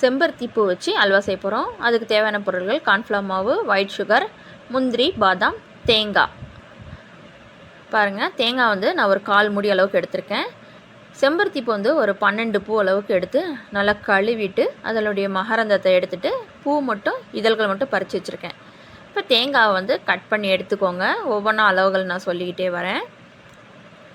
செம்பருத்தி பூ வச்சு அல்வா செய்ய போகிறோம் அதுக்கு தேவையான பொருட்கள் கார்ன்ஃப்ளவர் மாவு ஒயிட் சுகர் முந்திரி பாதாம் தேங்காய். பாருங்கள் தேங்காய் வந்து நான் ஒரு கால் முடி அளவுக்கு எடுத்திருக்கேன். செம்பருத்தி பூ வந்து ஒரு பன்னெண்டு பூ அளவுக்கு எடுத்து நல்லா கழுவிட்டு அதனுடைய மகரந்தத்தை எடுத்துட்டு பூ மட்டும் இதழ்கள் மட்டும் பறித்து வச்சுருக்கேன். இப்போ தேங்காவை வந்து கட் பண்ணி எடுத்துக்கோங்க. ஒவ்வொன்றா அளவுகள் நான் சொல்லிக்கிட்டே வரேன்.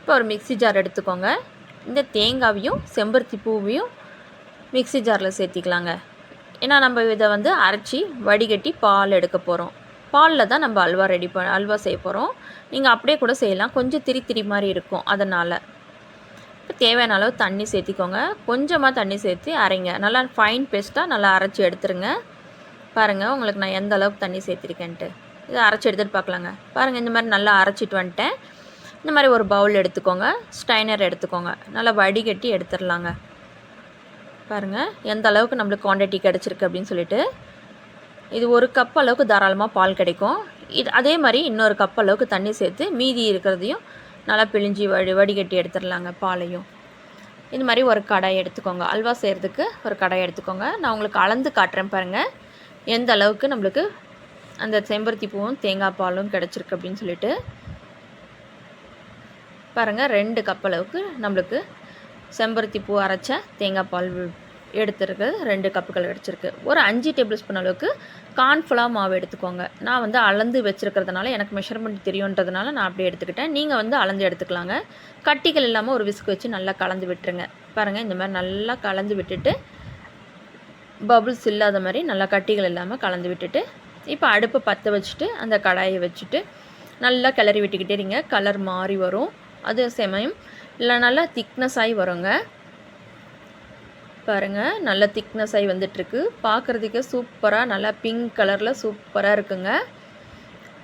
இப்போ ஒரு மிக்ஸி ஜார் எடுத்துக்கோங்க. இந்த தேங்காவையும் செம்பருத்தி பூவையும் மிக்ஸி ஜாரில் சேர்த்திக்கலாங்க. ஏன்னா நம்ம இதை வந்து அரைச்சி வடிகட்டி பால் எடுக்க போகிறோம் பாலில் தான் நம்ம அல்வா ரெடி ப அல்வா செய்ய போகிறோம் நீங்கள் அப்படியே கூட செய்யலாம். கொஞ்சம் திரி திரி மாதிரி இருக்கும் அதனால். இப்போ தேவையான அளவு தண்ணி சேர்த்திக்கோங்க. கொஞ்சமாக தண்ணி சேர்த்து அரைங்க. நல்லா ஃபைன் பேஸ்ட்டாக நல்லா அரைச்சி எடுத்துருங்க. பாருங்கள் உங்களுக்கு நான் எந்த அளவுக்கு தண்ணி சேர்த்திருக்கேன்ட்டு. இதை அரைச்சி எடுத்துகிட்டு பார்க்கலாங்க. பாருங்கள் இந்த மாதிரி நல்லா அரைச்சிட்டு வந்துட்டேன். இந்த மாதிரி ஒரு பவுல் எடுத்துக்கோங்க. ஸ்டைனர் எடுத்துக்கோங்க. நல்லா வடிகட்டி எடுத்துடலாங்க பாருங்கள் எந்த அளவுக்கு நம்மளுக்கு குவான்டிட்டி கிடச்சிருக்கு அப்படின்னு சொல்லிட்டு. இது ஒரு கப் அளவுக்கு தாராளமாக பால் கிடைக்கும். இது அதே மாதிரி இன்னொரு கப் அளவுக்கு தண்ணி சேர்த்து மீதி இருக்கிறதையும் நல்லா பிழிஞ்சி வடி வடிகட்டி எடுத்துடலாங்க பாலையும். இது மாதிரி ஒரு கடாய் எடுத்துக்கோங்க. அல்வா செய்கிறதுக்கு ஒரு கடாய் எடுத்துக்கோங்க. நான் உங்களுக்கு அளந்து காட்டுறேன் பாருங்கள் எந்த அளவுக்கு நம்மளுக்கு அந்த செம்பருத்தி பூவும் தேங்காய் பாலும் கிடச்சிருக்கு அப்படின்னு சொல்லிட்டு. பாருங்கள் ரெண்டு கப் அளவுக்கு நம்மளுக்கு செம்பருத்தி பூ அரைச்ச தேங்காய் பால் எடுத்துருக்கு ரெண்டு கப்புகள் கிடச்சிருக்கு ஒரு அஞ்சு டேபிள் ஸ்பூன் அளவுக்கு கார்ன்ஃப்ளவர் மாவு எடுத்துக்கோங்க. நான் வந்து அளந்து வச்சுருக்கிறதுனால எனக்கு மெஷர்மெண்ட் தெரியுன்றதுனால நான் அப்படியே எடுத்துக்கிட்டேன். நீங்கள் வந்து அளந்து எடுத்துக்கலாங்க. கட்டிகள் இல்லாமல் ஒரு விஸ்க் வச்சு நல்லா கலந்து விட்டுருங்க. பாருங்கள் இந்த மாதிரி நல்லா கலந்து விட்டுட்டு பபுள்ஸ் இல்லாத மாதிரி நல்லா கட்டிகள் இல்லாமல் கலந்து விட்டுட்டு இப்போ அடுப்பை பற்ற வச்சுட்டு அந்த கடாயை வச்சுட்டு நல்லா கிளறி விட்டுக்கிட்டே இருங்க. கலர் மாறி வரும். அதே சமயம் இல்லை நல்லா திக்னஸ் ஆகி வருங்க. பாருங்கள் நல்ல திக்னஸ் ஆகி வந்துட்டுருக்கு. பார்க்குறதுக்கே சூப்பராக நல்லா பிங்க் கலரில் சூப்பராக இருக்குங்க.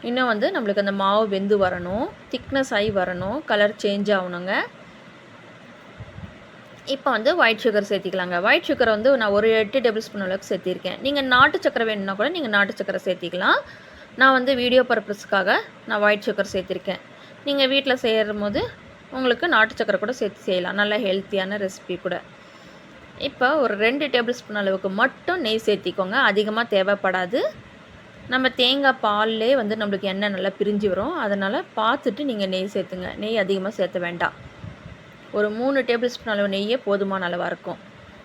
இன்னும் வந்து நம்மளுக்கு அந்த மாவு வெந்து வரணும். திக்னஸ் ஆகி வரணும். கலர் சேஞ்ச் ஆகணுங்க. இப்போ வந்து ஒயிட் சுகர் சேர்த்திக்கலாங்க. ஒயிட் சுகர் வந்து நான் ஒரு எட்டு டேபிள் ஸ்பூன் அளவுக்கு சேர்த்திருக்கேன். நீங்கள் நாட்டு சக்கரை வேணும்னா கூட நீங்கள் நாட்டு சக்கரை சேர்த்திக்கலாம். நான் வந்து வீடியோ பர்பஸ்க்காக நான் ஒயிட் சுகர் சேர்த்திருக்கேன். நீங்கள் வீட்டில் செய்யும் போது உங்களுக்கு நாட்டு சக்கரை கூட சேர்த்து செய்யலாம். நல்ல ஹெல்த்தியான ரெசிபி கூட. இப்போ ஒரு ரெண்டு டேபிள் ஸ்பூன் அளவுக்கு மட்டும் நெய் சேர்த்திக்கோங்க. அதிகமாக தேவைப்படாது. நம்ம தேங்காய் பால்லே வந்து நம்மளுக்கு எண்ணெய் நல்லா பிரிஞ்சு வரும். அதனால் பார்த்துட்டு நீங்கள் நெய் சேர்த்துங்க. நெய் அதிகமாக சேர்த்த வேண்டாம். ஒரு மூணு டேபிள் ஸ்பூன் அளவு நெய்யே போதுமான அளவாக இருக்கும்.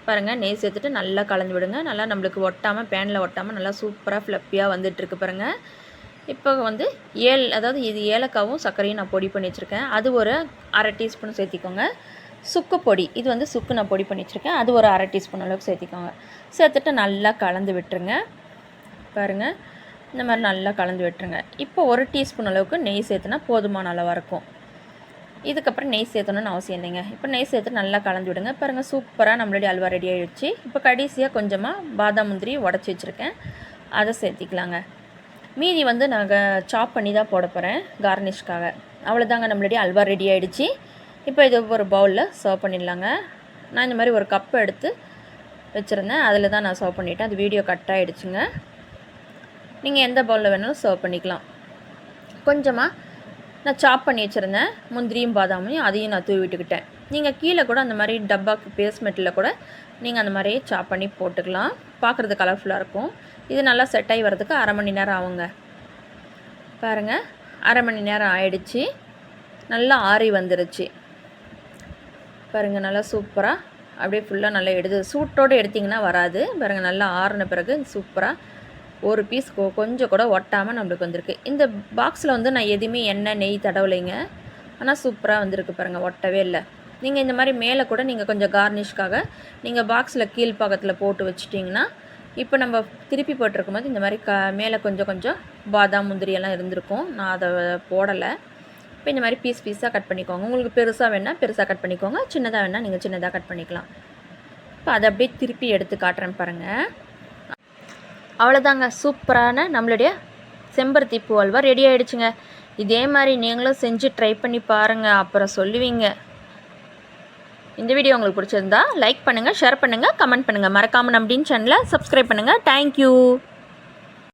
பாருங்கள் நெய் சேர்த்துட்டு நல்லா கலந்து விடுங்க. நல்லா நம்மளுக்கு ஒட்டாமல் பேனில் ஒட்டாமல் நல்லா சூப்பராக ஃப்ளப்பியாக வந்துட்டுருக்கு பாருங்கள் இப்போ வந்து ஏல் அதாவது இது ஏலக்காவும் சர்க்கரையும் நான் பொடி பண்ணி வச்சுருக்கேன். அது ஒரு அரை டீஸ்பூன் சேர்த்திக்கோங்க. சுக்கு பொடி இது வந்து சுக்கு நான் பொடி பண்ணி வச்சுருக்கேன். அது ஒரு அரை டீஸ்பூன் அளவுக்கு சேர்த்திக்கோங்க. சேர்த்துட்டு நல்லா கலந்து விட்டுருங்க. பாருங்கள் இந்த மாதிரி நல்லா கலந்து விட்டுருங்க. இப்போ ஒரு டீஸ்பூன் அளவுக்கு நெய் சேர்த்துனா போதுமான அளவாக இருக்கும். இதுக்கப்புறம் நெய் சேர்த்தணும்னு அவசியம் இல்லைங்க. இப்போ நெய் சேர்த்து நல்லா கலந்து விடுங்க. பாருங்கள் சூப்பராக நம்மளுடைய அல்வா ரெடி ஆகிடுச்சு இப்போ கடைசியாக கொஞ்சமாக பாதாம் முந்திரி உடச்சி வச்சுருக்கேன். அதை சேர்த்திக்கலாங்க. மீதி வந்து நாங்கள் சாப் பண்ணி தான் போட போகிறேன் கார்னிஷ்காக அவ்வளோதாங்க நம்மளுடைய அல்வா ரெடி ஆகிடுச்சு இப்போ இது ஒரு பவுலில் சர்வ் பண்ணிடலாங்க. நான் இந்த மாதிரி ஒரு கப் எடுத்து வச்சுருந்தேன். அதில் தான் நான் சர்வ் பண்ணிட்டேன். அது வீடியோ கட் ஆகிடுச்சுங்க நீங்கள் எந்த பவுலில் வேணாலும் சர்வ் பண்ணிக்கலாம். கொஞ்சமாக நான் சாப் பண்ணி வச்சுருந்தேன். முந்திரியும் பாதாமையும் அதையும் நான் தூவி விட்டுக்கிட்டேன். நீங்கள் கீழே கூட அந்த மாதிரி டப்பாக்கு பேஸ்மெண்ட்டில் கூட நீங்கள் அந்த மாதிரியே சாப் பண்ணி போட்டுக்கலாம். பார்க்குறது கலர்ஃபுல்லாக இருக்கும். இது நல்லா செட் ஆகி வர்றதுக்கு அரை மணி நேரம் ஆகுங்க. பாருங்கள் அரை மணி நேரம் ஆயிடுச்சு. நல்லா ஆறி வந்துருச்சு. பாருங்கள் நல்லா சூப்பராக அப்படியே ஃபுல்லாக நல்லா எடுத்து சூட்டோடு எடுத்திங்கன்னா வராது. பாருங்கள் நல்லா ஆறின பிறகு சூப்பராக ஒரு பீஸ் கொ கொஞ்சம் கூட ஒட்டாமல் நம்மளுக்கு வந்திருக்கு. இந்த பாக்ஸில் வந்து நான் எதுவுமே எண்ணெய் நெய் தடவலைங்க. ஆனால் சூப்பராக வந்திருக்கு பாருங்கள் ஒட்டவே இல்லை. நீங்கள் இந்த மாதிரி மேலே கூட நீங்கள் கொஞ்சம் கார்னிஷ்காக நீங்கள் பாக்ஸில் கீழ் பக்கத்தில் போட்டு வச்சிட்டிங்கன்னா இப்போ நம்ம திருப்பி போட்டிருக்கும் போது இந்த மாதிரி க மேலே கொஞ்சம் கொஞ்சம் பாதாம் முந்திரி எல்லாம் இருந்திருக்கும். நான் அதை போடலை. இப்போ இந்த மாதிரி பீஸ் பீஸாக கட் பண்ணிக்கோங்க. உங்களுக்கு பெருசாக வேணால் பெருசாக கட் பண்ணிக்கோங்க. சின்னதாக வேணால் நீங்கள் சின்னதாக கட் பண்ணிக்கலாம். இப்போ அதை அப்படியே திருப்பி எடுத்து காட்டுறேன் பாருங்கள் அவ்வளோதாங்க சூப்பரான நம்மளுடைய செம்பருத்தி பூ அல்வா ரெடி ஆகிடுச்சுங்க இதே மாதிரி நீங்களும் செஞ்சு ட்ரை பண்ணி பாருங்கள் அப்புறம் சொல்லுவீங்க. இந்த வீடியோ உங்களுக்கு பிடிச்சிருந்தா லைக் பண்ணுங்கள் ஷேர் பண்ணுங்கள் கமெண்ட் பண்ணுங்கள் மறக்காமல் நம்பின் சேனலை சப்ஸ்கிரைப் பண்ணுங்கள் தேங்க்யூ